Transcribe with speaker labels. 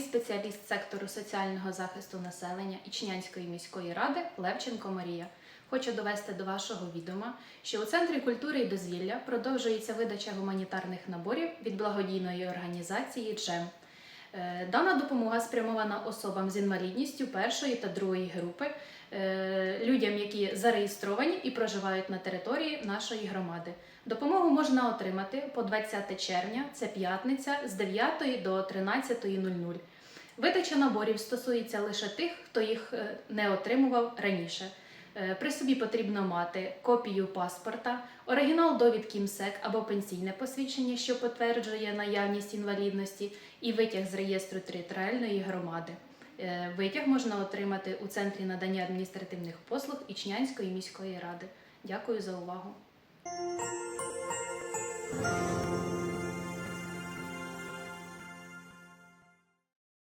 Speaker 1: спеціаліст сектору соціального захисту населення Ічнянської міської ради Левченко Марія. Хочу довести до вашого відома, що у Центрі культури і дозвілля продовжується видача гуманітарних наборів від благодійної організації Джем. Е, Дана допомога спрямована особам з інвалідністю першої та другої групи, е, людям, які зареєстровані і проживають на території нашої громади. Допомогу можна отримати по 20 червня, це п'ятниця, з 9 до 13.00. Видача наборів стосується лише тих, хто їх е, не отримував раніше. Е, При собі потрібно мати копію паспорта, оригінал довідки МСЕК або пенсійне посвідчення, що підтверджує наявність інвалідності, і витяг з реєстру територіальної громади. Е, Витяг можна отримати у центрі надання адміністративних послуг Ічнянської міської ради. Дякую за увагу.